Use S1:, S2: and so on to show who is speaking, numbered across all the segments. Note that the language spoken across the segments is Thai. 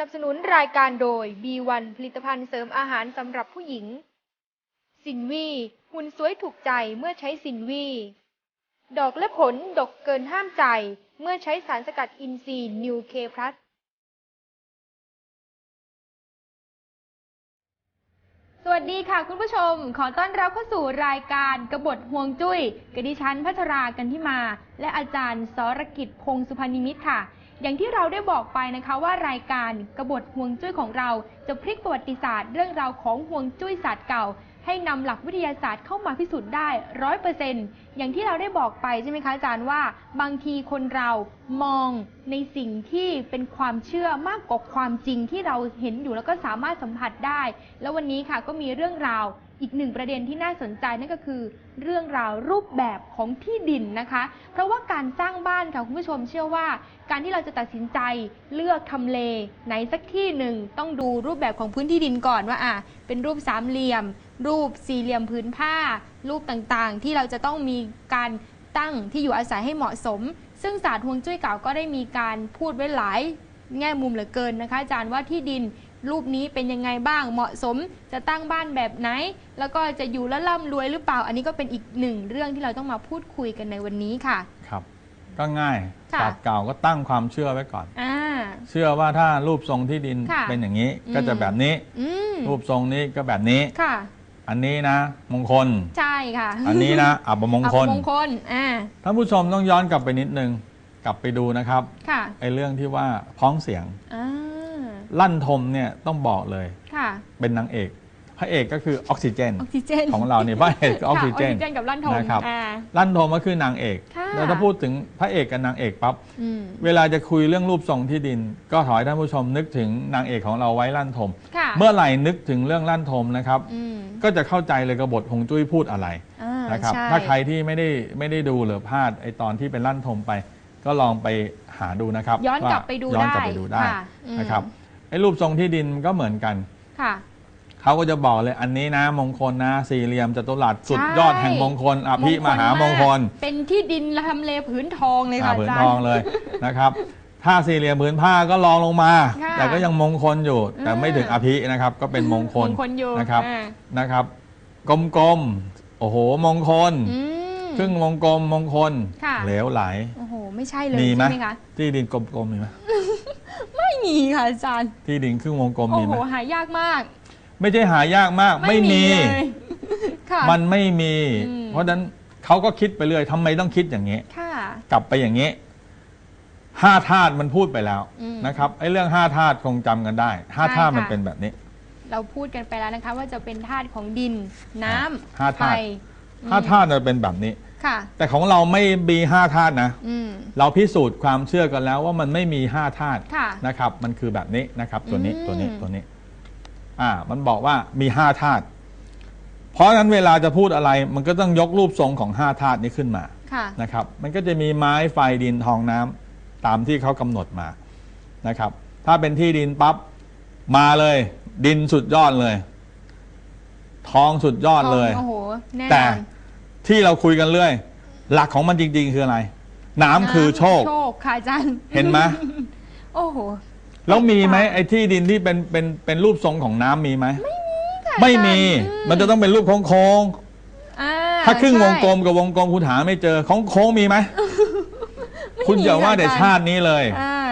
S1: นับสนุนรายการโดย B1 ผลิตภัณฑ์เสริมอาหารสำหรับผู้หญิง สินวีหุ่นสวยถูกใจเมื่อใช้สินวี ดอกและผลดกเกินห้ามใจเมื่อใช้สารสกัดอินทรีย์นิวเคพลัสสวัสดีค่ะคุณผู้ชม ขอต้อนรับเข้าสู่รายการกระบฏห่วงจุ้ยกบดิฉันพัชรากันที่มา และอาจารย์สรกิจพงสุพรรณิมิตค่ะ อย่างที่เราได้บอกไปนะคะว่ารายการกระบฏห่วงจุ้ยของเราจะพลิกประวัติศาสตร์เรื่องราวของห่วงจุ้ยศาสตร์เก่า ให้นำหลักวิทยาศาสตร์เข้ามาพิสูจน์ได้ร้อยเปอร์เซ็นอย่างที่เราได้บอกไปใช่ไหมคะอาจารย์ว่า บางทีคนเรามองในสิ่งที่เป็นความเชื่อมากกว่าความจริงที่เราเห็นอยู่แล้วก็สามารถสัมผัสได้ แล้ววันนี้ค่ะก็มีเรื่องราวอีกหนึ่งประเด็นที่น่าสนใจนั่นก็คือ เรื่องราวรูปแบบของที่ดินนะคะ เพราะว่าการสร้างบ้านค่ะคุณผู้ชมเชื่อว่า การที่เราจะตัดสินใจเลือกทำเลไหนสักที่หนึ่งต้องดูรูปแบบของพื้นที่ดินก่อนว่าอะเป็นรูปสามเหลี่ยม รูปสี่เหลี่ยมพื้นผ้า รูปต่างๆ ที่เราจะต้องมีการตั้งที่อยู่อาศัยให้เหมาะสม ซึ่งศาสตร์ฮวงจุ้ยเก่าก็ได้มีการพูดไว้หลายแง่มุมเหลือเกินนะคะ อาจารย์ว่าที่ดินรูปนี้เป็นยังไงบ้างเหมาะสม จะตั้งบ้านแบบไหน แล้วก็จะอยู่แล้วร่ำรวยหรือเปล่า อันนี้ก็เป็นอีกหนึ่งเรื่องที่เราต้องมาพูดคุยกันในวันนี้ค่ะ
S2: ครับ ก็ง่าย
S1: ค่ะ
S2: ศาสตร์เก่าก็ตั้งความเชื่อไว้ก่อน
S1: อ่า
S2: เชื่อว่าถ้ารูปทรงที่ดิน
S1: ค่ะ
S2: เป็นอย่างนี้
S1: อืม
S2: ก็จะแบบนี้
S1: อืม
S2: รูปทรงนี้ก็แบบนี้
S1: ค่ะ
S2: อันนี้นะ มงคล
S1: ใช่ค่ะ
S2: อันนี้นะ อับมงคล
S1: อัปมงคลอ่า
S2: ท่านผู้ชมต้องย้อนกลับไปนิดนึง กลับไปดูนะครับ
S1: ค่ะ
S2: ไอ้เรื่องที่ว่าพ้องเสียง
S1: อ่า
S2: ลั่นทมเนี่ยต้องบอกเลย
S1: ค่ะ
S2: เป็นนางเอก พระเอกก็คือออกซิเจน
S1: ออกซิเจน
S2: ของเราเนี่ยพระเอกก็ออกซิเจน
S1: ค่ะออกซิเจนกับลั่นทม
S2: นะครับ
S1: อ่า
S2: ลั่นทมก็คือนางเอก
S1: ค่ะ
S2: แล้วถ้าพูดถึงพระเอกกับนางเอกปั๊บ
S1: อืม
S2: เวลาจะคุยเรื่องรูปทรงที่ดิน ก็ขอให้ท่านผู้ชมนึกถึงนางเอกของเราไว้ลั่นทม
S1: ค่ะ
S2: เมื่อไหร่นึกถึงเรื่องลั่นทมนะครับ
S1: อืม
S2: ก็จะเข้าใจเลยกระบทหงจุ้ยพูดอะไร
S1: อ่า
S2: นะครับ
S1: ใช่
S2: ถ้าใครที่ไม่ได้ไม่ได้ดูหรือพลาดไอตอนที่เป็นลั่นทมไป ก็ลองไปหาดูนะครับ
S1: ย้อนกลับ
S2: ว่า
S1: ไปดู
S2: ย้อน
S1: ได้
S2: กลับไปดูได้
S1: ค่ะอืม
S2: นะครับไอ้รูปทรงที่ดินก็เหมือนกัน
S1: ค่ะ
S2: เขาก็จะบอกเลยอันนี้นะมงคลนะสี่เหลี่ยมจัตุรัสสุด
S1: ใช่
S2: ยอดแห่งมงคลอภิมหามงคล
S1: เป็นที่ดินทำเลผืนทองเลย
S2: อ่า
S1: ค่ะ
S2: ผื
S1: อานจาร
S2: ท
S1: ย์
S2: องเลยนะครับ ถ้าสี่เหลี่ยมผืนผ้าก็ลองลงมา
S1: ค่ะ
S2: แต่ก็ยังมงคลอยู่ แต่ไม่ถึงอภินะครับ ก็เป็นมงคล
S1: มงคลอยู่
S2: นะครับ
S1: อ่า
S2: นะครับกลมๆโอ้โหมงคล
S1: อืม
S2: ครึ่งวงกลมมงคล
S1: ค่ะ
S2: เหลวไหล
S1: โอ้โห ไม่ใช่เลย
S2: มีไหม
S1: ใช่ไหมคะ
S2: ที่ดินกลมๆมีไหม
S1: ไม่มีค่ะอาจารย์
S2: ที่ดินครึ่งวงกลม
S1: โอ้
S2: มี
S1: โห
S2: ไหม
S1: หายากมาก
S2: ไม่ใช่หายากมากไม่มี
S1: เลย ค่ะ
S2: มันไม่มี
S1: อืม
S2: เพราะฉะนั้นเขาก็คิดไปเรื่อยทำไมต้องคิดอย่างนี้
S1: ค่ะ
S2: กลับไปอย่างนี้ ห้าธาตุมันพูดไปแล้ว
S1: อืม
S2: นะครับไอ้เรื่องห้าธาตุคงจำกันได้ห้า
S1: ใช่
S2: ธาตุมัน
S1: ค่ะ
S2: เป็นแบบนี้
S1: เราพูดกันไปแล้วนะคะ ว่าจะเป็นธาตุของดินน้ำ
S2: ห้า
S1: ไฟ
S2: ธาตุ
S1: อืม
S2: ห้าธาตุมันเป็นแบบนี้
S1: ค่ะ
S2: แต่ของเราไม่มีห้าธาตุนะ
S1: อืม
S2: เราพิสูจน์ความเชื่อกันแล้วว่ามันไม่มีห้าธาตุ
S1: ค่ะ
S2: นะครับ มันคือแบบนี้นะครับ ตัวนี้
S1: อืม
S2: ตัวนี้ตัวนี้ อ่า มันบอกว่ามีห้าธาตุเพราะฉะนั้นเวลาจะพูดอะไร มันก็ต้องยกรูปทรงของห้าธาตุนี้ขึ้นมา
S1: ค่ะ
S2: นะครับ มันก็จะมีไม้ไฟดินทองน้ำ ตามที่เขากำหนดมานะครับ ถ้าเป็นที่ดินปั๊บมาเลย ดินสุดยอดเลย ทองสุดยอดเลย
S1: โอ้โหแน่น
S2: แต่
S1: อน
S2: ที่เราคุยกันเรื่อย หลักของมันจริง ๆ คืออะไร น้ำคือโชค
S1: โชคค่ะอาจารย์
S2: เห็นไหม
S1: โอ้โห
S2: แล้วมีไหมไอ้ที่ดินที่เป็นเป็นเป็นรูปทรงของน้ำมีไหมไม่มี
S1: อืม
S2: มันจะต้องเป็นรูปโค้ง
S1: อ่
S2: ๆถ้าครึ่งวงกลมกับวงกลมคุณหาไม่เจอของโค้งมีไหม
S1: ไม่
S2: คุณอย่าว่าแต่
S1: อจรย์
S2: ชาตินี้เลย
S1: อ่า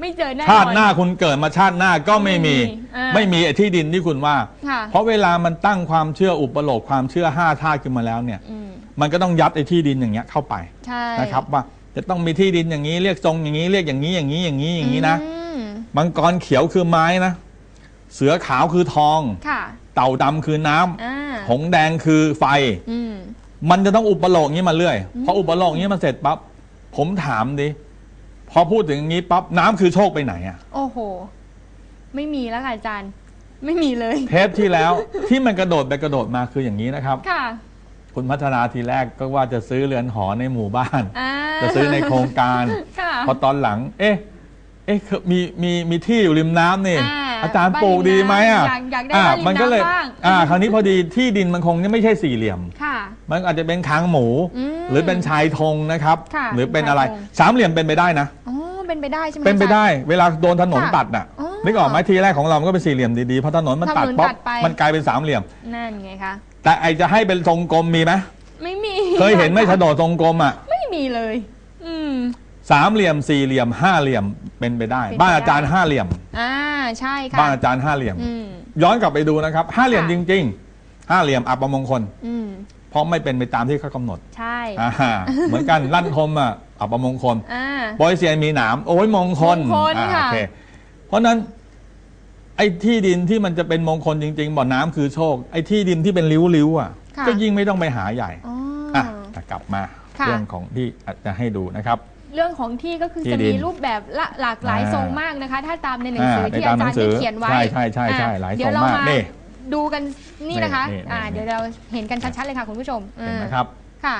S1: ไม่เจอแน่นอน
S2: ชาติหน้าคุณเกิดมาชาติหน้าก็ไม่มี
S1: ไม่มีอ่า
S2: ไม่มีไอ้ที่ดินที่คุณว่า
S1: ค่ะ
S2: เพราะเวลามันตั้งความเชื่ออุปโลกความเชื่อห้าธาตุขึ้นมาแล้วเนี่ย
S1: อืม
S2: มันก็ต้องยัดไอ้ที่ดินอย่างเงี้ยเข้าไป
S1: ใช่
S2: นะครับว่าจะต้องมีที่ดินอย่างนี้เรียกทรงอย่างนี้เรียกอย่างนี้อย่างนี้อย่างนี้อย่างนี้นะ
S1: อืม
S2: มังกรเขียวคือไม้นะ เสือขาวคือทอง
S1: ค่ะ
S2: เต่าดำคือน้ำ
S1: อ่า
S2: หงส์แดงคือไฟ
S1: อืม
S2: มันจะต้องอุปโลกนี้มาเรื่อย
S1: อืม
S2: พออุปโลกนี้มาเสร็จปั๊บ ผมถามดิพอพูดถึงอย่างนี้ปั๊บน้ำคือโชคไปไหนอะ
S1: โอ้โห ไม่มีแล้วค่ะอาจารย์ ไม่มีเลย
S2: เทปที่แล้ว ที่มันกระโดดไปกระโดดมาคืออย่างนี้นะครับ
S1: ค่ะ
S2: คุณพัฒนาทีแรกก็ว่าจะซื้อเรือนหอในหมู่บ้าน
S1: อ่า
S2: จะซื้อในโครงการ
S1: ค่ะ
S2: พอตอนหลัง เอ๊ะ เอ๊ะคือมีมีมีที่อยู่ริมน้ำนี่
S1: อ่า
S2: อาจารย์ปลูกดีไหมอะ
S1: อยากอยากได้
S2: อะ
S1: บ้านริม
S2: มันก็เลย
S1: น้ำบ้าง
S2: อ่า คราวนี้พอดีที่ดินมันคงไม่ใช่สี่เหลี่ยม
S1: ค่ะ
S2: มันอาจจะเป็นคางหมู
S1: อืม
S2: หรือเป็นชายธงนะครับ
S1: ค่ะ
S2: หรือเป็นอะไร
S1: ชายธง
S2: สามเหลี่ยมเป็นไปได้นะ
S1: อ๋อเป็นไปได้ใช่ไหม
S2: เป็นไป
S1: อาจารย์
S2: ได้ เวลาโดนถนน
S1: ค่ะ
S2: ตัดน่ะ
S1: อ๋อ
S2: นึกออกไหมทีแรกของเรามันก็เป็นสี่เหลี่ยมดีๆพอถนนมันตัด
S1: ถนน
S2: ป๊อป
S1: ตัดไป
S2: มันกลายเป็นสามเหลี่ยม
S1: นั่นไงคะ
S2: แต่ไอจะให้เป็นทรงกลมมีไหม
S1: ไม่มี
S2: เคยเห็นไหมโฉนดทรงกลมอะ
S1: ไม่มีเลย อืม
S2: สามเหลี่ยมสี่เหลี่ยมห้าเหลี่ยมเป็นไปได้
S1: เป็นไปได้
S2: บ้านอาจารย์ห้าเหลี่ยม
S1: อ่าใช่ค่ะ
S2: บ้านอาจารย์ห้าเหลี่ยม
S1: อืม
S2: ย้อนกลับไปดูนะครับห้าเหลี่ยม
S1: ค่ะ
S2: จริง ๆ ห้าเหลี่ยมอัปมงคล
S1: อืม
S2: เพราะไม่เป็นไปตามที่เขากำหนด
S1: ใช่
S2: อ่าเหมือนกันลั่นทมอะอัปมงคล
S1: อ่า
S2: โปรยเซียนมีหนามโอ้ยมงคล
S1: มงคล
S2: อ่า
S1: ค่ะ
S2: โอเคเพราะฉะนั้น ไอ้ที่ดินที่มันจะเป็นมงคลจริง ๆ บ่อน้ำคือโชค ไอ้ที่ดินที่เป็นริ้วๆอะ
S1: ค่ะ
S2: ก็ยิ่งไม่ต้องไปหาใหญ่
S1: อ๋ออ
S2: อะแต่กลับมา
S1: ค่ะ
S2: เรื่องของที่อาจจะให้ดูนะครับ
S1: เรื่องของที่ก็คือ
S2: ที่
S1: จะ
S2: ดิ
S1: มี
S2: น
S1: รูปแบบละหลากหลาย
S2: อ่า
S1: ทรงมากนะคะ ถ้าตามในหนังสือ
S2: อ่า
S1: ที่
S2: ในตา
S1: อาม
S2: หนั
S1: จาร
S2: ง
S1: ย์
S2: สื
S1: ได้
S2: อ
S1: เขียนไว้
S2: ใช่ใช่ใช่ใช่
S1: อะ
S2: หลาย
S1: เดี๋ยว
S2: ทรง
S1: เรา
S2: มาก
S1: มา
S2: นี่
S1: ดูกันนี่นะคะ
S2: นี่นี่
S1: อ่า
S2: นี่
S1: เดี๋ยวเราเห็นกันชัดๆเลยค่ะคุณผู้ชม
S2: เห็นไหม
S1: อ่า
S2: ครับ
S1: ค่ะ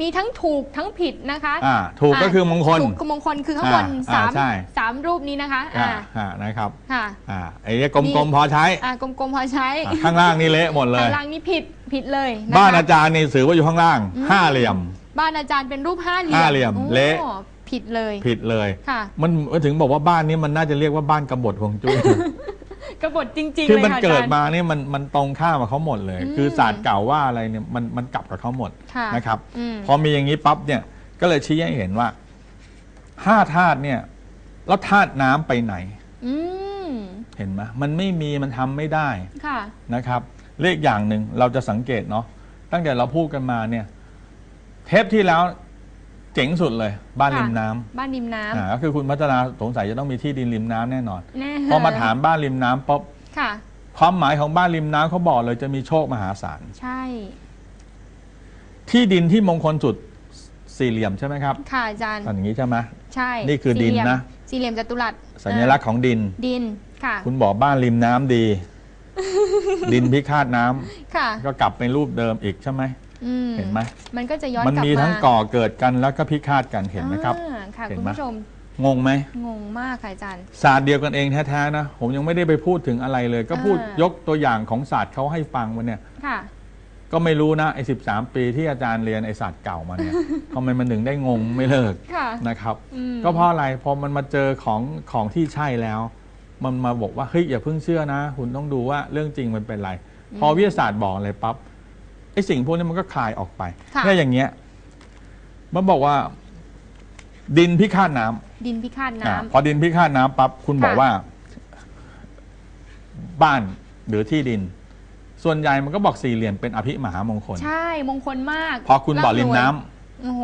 S1: มีทั้งถูกทั้งผิดนะคะ
S2: อ่าถูกก็คือมงคล
S1: ถูกคือมงคลคือข้างบน
S2: อ่า
S1: สาม
S2: อ่าใช่
S1: สามรูปนี้นะคะ
S2: อ่า
S1: อ่า
S2: อ่านะครับ
S1: ค่ะ
S2: อ่าไอ้เนี่ยกลมๆพอใช้
S1: อ่ากลมๆพอใช้
S2: อ่าข้างล่างนี่เละหมดเลย
S1: ข้างล่างนี่ผิดผิดเลยะคะ
S2: บ้านอาจารย์นี่สื่อว่าอยู่ข้างล่าง
S1: อืม
S2: ห้าเหลี่ยม
S1: บ้านอาจารย์เป็นรูปห้าเหลี่ยม
S2: ห้าเหลี่ยม
S1: โอ้
S2: เละ
S1: ผิดเลย
S2: ผิดเลย
S1: ค่ะ
S2: มันถึงบอกว่าบ้านนี้มันน่าจะเรียกว่าบ้านกบฏฮวงจุ้ย
S1: กบฏจริงๆ
S2: คือ
S1: เลย
S2: มัน
S1: ค่ะอา
S2: เกิ
S1: จา
S2: ด
S1: รย์
S2: มานี่มันมันตรงข้ามกับเขาหมดเลย
S1: อืม
S2: คือศาสตร์เก่าว่าอะไรเนี่ยมันมันกลับกับเขาหมด
S1: ค่ะ
S2: นะครับ
S1: อืม
S2: พอมีอย่างนี้ปั๊บเนี่ยก็เลยชี้ให้เห็นว่าห้าธาตุเนี่ยแล้วธาตุน้ำไปไหน
S1: อืม
S2: เห็นไหมมันไม่มีมันทำไม่ได้
S1: ค่ะ
S2: นะครับเลขอย่างหนึ่งเราจะสังเกตเนาะตั้งแต่เราพูดกันมาเนี่ย เทปที่แล้ว เจ๋งสุดเลยบ้าน
S1: ค่ะ
S2: ริมน้ำ
S1: บ้านริมน้
S2: อ่าก็คือคุณพัฒนาสงสัยจะต้องมีที่ดินริมน้ำแน่นอนำ
S1: แน่
S2: พอมาถามบ้านริมน้ำป๊บ
S1: ค่ะ
S2: ความหมายของบ้านริมน้ำเขาบอกเลยจะมีโชคมหาศาล
S1: ใช่
S2: ที่ดินที่มงคลสุดสี่เหลี่ยมใช่ไหมครับ
S1: ค่ะอาจารย์
S2: ตอนอย่างนี้ใช่ไหม
S1: ใช่
S2: นี่คือดินนะ
S1: สี่เหลี่ยมสี่เหลี่ยมจัตุรัส
S2: สัญลักษณ์ของดิน
S1: ดิน ค่ะ
S2: คุณบอกบ้านริมน้ำดี ดินพิฆาตน้ำ
S1: ค่ะ
S2: ก็กลับเป็นรูปเดิมอีกใช่ไหม
S1: อื
S2: เห็นไหม
S1: มันก็จะย้อน
S2: มัน
S1: กลับ
S2: มี
S1: มา
S2: ทั้งก่อเกิดกันแล้วก็พิฆาตกันเห็นไหมครับ
S1: อ่าค่ะ
S2: เห็น
S1: คุณ
S2: ไหม
S1: ผู้ชม
S2: งงไหม
S1: งงมากค่ะอาจารย์
S2: ศาสตร์เดียวกันเองแท้ๆนะผมยังไม่ได้ไปพูดถึงอะไรเลย ก็พูด
S1: อ่าย
S2: ยกตัวอย่างของศาสตร์เขาให้ฟังวันเนี่ย
S1: ค่ะ
S2: ก็ไม่รู้นะไอ้สิบสามปีที่อาจารย์เรียนไอ้ศาสตร์เก่ามาเนี่ย ทำไมมันถึงได้งงไม่เลิก
S1: ค่ะ
S2: นะครับ
S1: อืม
S2: ก็เพราะอะไรพอมันมาเจอของของที่ใช่แล้ว มันมาบอกว่าเฮ้ยอย่าเพิ่งเชื่อนะ คุณต้องดูว่าเรื่องจริงมันเป็นไร พอวิทยาศาสตร์บอกอะไรปั๊บไอ้สิ่งพวกนี้มันก็คลายออกไป
S1: ค่ะ
S2: แค่อย่างเงี้ยมันบอกว่า ดินพิฆาตน้ำ
S1: ดินพิฆาต
S2: อะ
S1: น้ำ
S2: พอดินพิฆาตน้ำปั๊บคุณบอก
S1: ค่ะ
S2: ว่า บ้านหรือที่ดิน ส่วนใหญ่มันก็บอกสี่เหลี่ยมเป็นอภิมหามงคล
S1: ใช่มงคลมาก
S2: พอคุณบอกริมน้ำ
S1: ร่ำรวยโอ้โห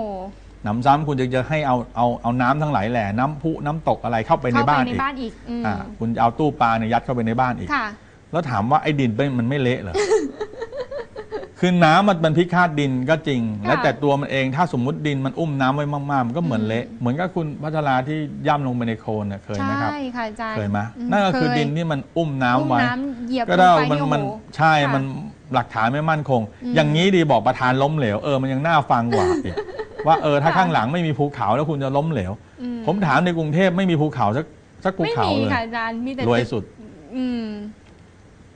S2: หนำซ้ำคุณจะจะให้เอาเอาเอาน้ำทั้งหลายแหล่น้ำพุน้ำตกอะไรเข้าไปใน
S1: เข้าไป
S2: บ้าน
S1: ใน
S2: อีก
S1: บ้านอีกอืม
S2: อ่าคุณจะเอาตู้ปลาเนี่ยยัดเข้าไปในบ้านอีก
S1: ค่ะ
S2: แล้วถามว่าไอ้ดินเป็นมันไม่เละเหรอ คือน้ำมันเป็นพิฆาตดินก็จริง
S1: ค่ะ
S2: แล้วแต่ตัวมันเองถ้าสมมุติดินมันอุ้มน้ำไว้มากๆ มันก็เหมือนเละ เหมือนกับคุณพัชราที่ย่ำลงไปในโคลนน่ะเคยไหมครับ
S1: ใช่ค่ะอาจารย์
S2: เคยไหม
S1: อืม
S2: นั่นก็คือ
S1: เคย
S2: ดินที่มันอุ้มน้ำ
S1: อุ้ม
S2: ไว้
S1: น้ำเหยียบ
S2: ก็
S1: ล
S2: ได้
S1: งไป
S2: มัน
S1: นี่โอ้
S2: มัน
S1: โห
S2: ใช่
S1: ค่ะ
S2: มันหลักฐานไม่มั่นคง
S1: อืม
S2: อย่างนี้ดีบอกประธานล้มเหลว เออ มันยังน่าฟังกว่าอีกว่าเออ ถ้า
S1: ค่ะ
S2: ข้างหลังไม่มีภูเขาแล้วคุณจะล้มเหลว
S1: อื
S2: ผมถามในกรุงเทพไม่มีภูเขาสักสักภู
S1: ไม่
S2: เขา
S1: มี
S2: เลย
S1: ค่ะอาจารย์มีแต่
S2: รวย
S1: ตึก
S2: สุด
S1: อืม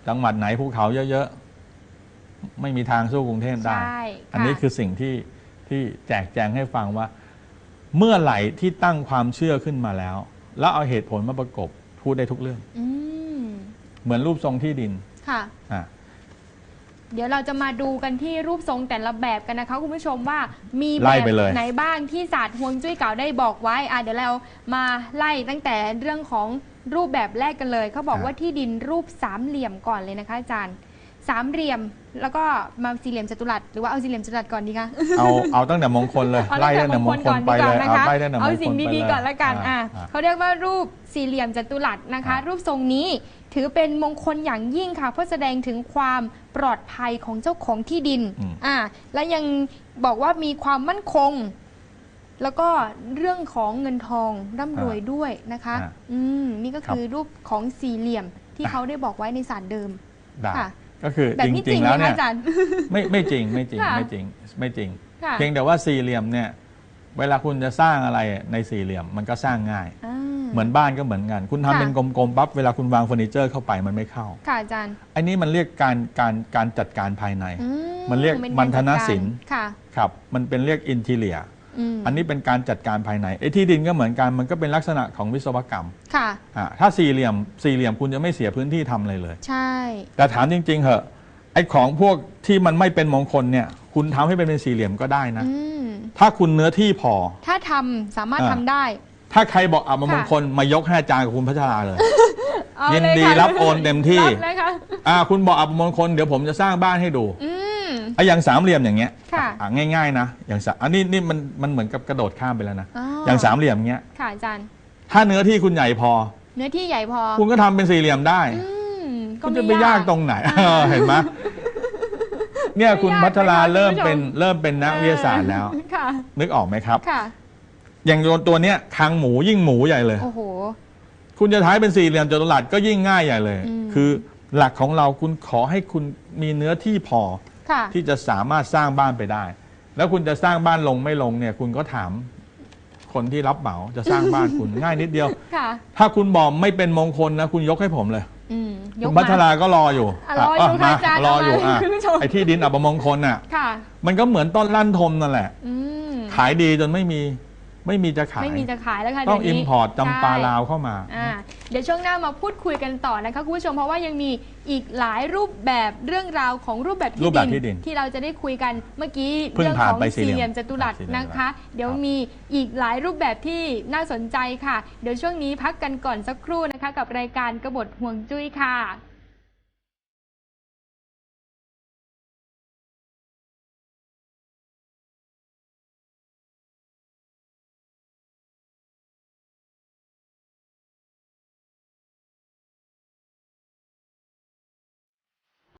S2: จังหวัดไหนภูเขาเยอะๆ ไม่มีทางสู้กรุงเทพได้
S1: ใช่
S2: อันนี้
S1: ค่ะ
S2: คือสิ่งที่ที่แจกแจงให้ฟังว่า เมื่อไหร่ที่ตั้งความเชื่อขึ้นมาแล้ว แล้วเอาเหตุผลมาประกบพูดได้ทุกเรื่อง
S1: อืม
S2: เหมือนรูปทรงที่ดิน
S1: ค่ะ
S2: อะ
S1: เดี๋ยวเราจะมาดูกันที่รูปทรงแต่ละแบบกันนะคะคุณผู้ชมว่ามี
S2: ไล่
S1: แบบ
S2: ไปเลย
S1: ไหนบ้างที่ศาสตร์ฮวงจุ้ยเก่าได้บอกไว้อะเดี๋ยวเรามาไล่ตั้งแต่เรื่องของรูปแบบแรกกันเลยเขาบอกว่าที่ดินรูปสามเหลี่ยมก่อนเลยนะคะอาจารย์ สามเหลี่ยม แล้วก็มาสี่เหลี่ยมจัตุรัสหรือว่าเอาสี่เหลี่ยมจัตุรัสก่อนดีคะ
S2: เอาเอาตั้งแต่มงคลเลย
S1: เอา
S2: ไล่
S1: ตั้งแต่
S2: ตั้งแต่
S1: ม
S2: ม
S1: ง
S2: ง
S1: คล
S2: ค
S1: ก่
S2: ล
S1: อน
S2: ไป
S1: ดีก
S2: เล
S1: ว่ายนะ
S2: เอา
S1: คะ
S2: ไล่ตั้งแต่มงคล
S1: เอาสิ่ง
S2: ไป
S1: ดี
S2: เลย
S1: ๆก่อนละกันอะ
S2: อะ
S1: เขาเรียกว่ารูปสี่เหลี่ยมจัตุรัสนะคะ รูปทรงนี้ถือเป็นมงคลอย่างยิ่งค่ะ เพื่อแสดงถึงความปลอดภัยของเจ้าของที่ดิน
S2: อืม
S1: อ่าและยังบอกว่ามีความมั่นคง แล้วก็เรื่องของเงินทองร่ำรวยด้วยนะคะ
S2: อะ
S1: อืมนี่ก็คือรูปของสี่เหลี่ยมที่เขาได้บอกไว้ในศาสตร์เดิม
S2: ได้
S1: ค่ะ
S2: ก็คือ
S1: แบบ
S2: จ
S1: นี้จ
S2: ริ
S1: ริ
S2: ง
S1: ง
S2: ๆ
S1: ไหม
S2: แล้ว
S1: คะ
S2: เนี่ย
S1: อาจารย์
S2: ไม่ไม่จริงไม่จริง
S1: ค่ะ
S2: ไม่จริงไม่จริง
S1: ค่ะ
S2: เพียงแต่ว่าสี่เหลี่ยมเนี่ยเวลาคุณจะสร้างอะไรในสี่เหลี่ยมมันก็สร้างง่าย
S1: อ่า
S2: เหมือนบ้านก็เหมือนกัน คุณทำ
S1: ค่ะ
S2: เป็นกลมๆปั๊บเวลาคุณวางเฟอร์นิเจอร์เข้าไปมันไม่เข้า
S1: ค่ะอาจารย์
S2: อันนี้มันเรียกการการการจัดการภายใน
S1: อื
S2: มันเรียก
S1: ป็
S2: บรรณศิลป์
S1: ค่ะ
S2: ครับมันเป็นเรียกอินทีเลีย
S1: ออืม
S2: อันนี้เป็นการจัดการภายในไอ้ที่ดินก็เหมือนกันมันก็เป็นลักษณะของวิศวกรรม
S1: ค่ะ
S2: อ่าถ้าสี่เหลี่ยมสี่เหลี่ยมคุณจะไม่เสียพื้นที่ทำอะไรเลย
S1: ใช่
S2: แต่ถามจริง ๆเหอะไอ้ของพวกที่มันไม่เป็นมงคลเนี่ย คุณทำให้เป็นสี่เหลี่ยมก็ได้นะ
S1: อืม
S2: ถ้าคุณเนื้อที่พอ
S1: ถ้าทำสามารถ
S2: อ่า
S1: ทำได้
S2: ถ้าใครบอกอับมงคลมายกให้อาจารย์กับคุณพัชราเลย
S1: เอา
S2: ยิน
S1: เลย
S2: ดี
S1: ค่ะ
S2: รับโอนเต็มที่
S1: รับเลยค่ะ
S2: อ่าคุณบอกอับมงคลเดี๋ยวผมจะสร้างบ้านให้ดู
S1: อืม
S2: ไอ้อย่างสามเหลี่ยมอย่างเงี้ย
S1: ค่ะ
S2: อะ ง่ายๆนะอย่างสามอันนี้นี่มันมันเหมือนกับกระโดดข้ามไปแล้วนะ
S1: อ๋อ
S2: อ
S1: อย่าง
S2: สามเหลี่ยมเงี้ย
S1: ค่ะอาจารย์
S2: ถ้าเนื้อที่คุณใหญ่พอ
S1: เนื้อที่ใหญ่พอ
S2: คุณก็ทำเป็นสี่เหลี่ยมได้
S1: อืมก็
S2: คุณ
S1: ไม่
S2: จะไปยากตรงไหน
S1: อ่า
S2: เออเห็นไหมเนี่ยคุณ
S1: ไม่ยาก
S2: พัชรา
S1: นะคะ
S2: เริ่ม
S1: คุณผู้ชม
S2: เป็นเริ่มเป็นนักวิทยาศาสตร์แล้ว
S1: ค่ะ
S2: นึกออกไหมครับ
S1: ค่ะ
S2: อย่างตัวเนี้ยคางหมูยิ่งหมูใหญ่เลย
S1: โอ้โห
S2: คุณจะท้ายเป็นสี่เหลี่ยมจัตุรัสก็ยิ่งง่ายใหญ่เลย
S1: อืม
S2: คือหลักของเราคุณขอให้คุณมีเนื้อที่พอ
S1: ค่ะ
S2: ที่จะสามารถสร้างบ้านไปได้ แล้วคุณจะสร้างบ้านลงไม่ลงเนี่ย คุณก็ถามคนที่รับเหมาจะสร้างบ้านคุณง่ายนิดเดียว
S1: ค่ะ
S2: ถ้าคุณบอกไม่เป็นมงคลนะ คุณยกให้ผมเลย
S1: อืมย
S2: คุ
S1: ก
S2: ณ
S1: มา
S2: พัชราก็รออยู่
S1: อะรออยู่
S2: มา
S1: ค่ะอาจารย์
S2: รออยู่
S1: เอามา
S2: อะ
S1: คุณผู้ชม
S2: ไอ้ที่ดินอับมงคลน่ะ
S1: ค่ะ
S2: มันก็เหมือนต้นลั่นทมนั่นแหละ
S1: อืม
S2: ขายดีจนไม่มี ไม่มีจะขาย
S1: ไม่มีจะขายแล้วค่ะ
S2: ต้อง
S1: เดี๋
S2: อิ
S1: ยว
S2: ม
S1: นี้
S2: พอร์ตจำปา
S1: ใช่
S2: ลาวเข้ามา
S1: อ่าเดี๋ยวช่วงหน้ามาพูดคุยกันต่อนะคะคุณผู้ชมเพราะว่ายังมีอีกหลายรูปแบบเรื่องราวของรูปแบบ
S2: รู
S1: ที่
S2: ปแบบที่ดิน
S1: ที่เราจะได้คุยกันเมื่อกี้
S2: เพิ่ง
S1: เรื่อง
S2: ผ่าน
S1: ของ
S2: ไปสี่
S1: สี่
S2: เห
S1: เห
S2: ลี่
S1: ลี่
S2: ย
S1: ย
S2: ม
S1: มจัตุรัส
S2: สี่เหลี่ยม
S1: นะคะ เดี๋ยว
S2: ครับ
S1: มีอีกหลายรูปแบบที่น่าสนใจค่ะ เดี๋ยวช่วงนี้พักกันก่อนสักครู่นะคะ กับรายการกบฏห่วงจุ้ยค่ะ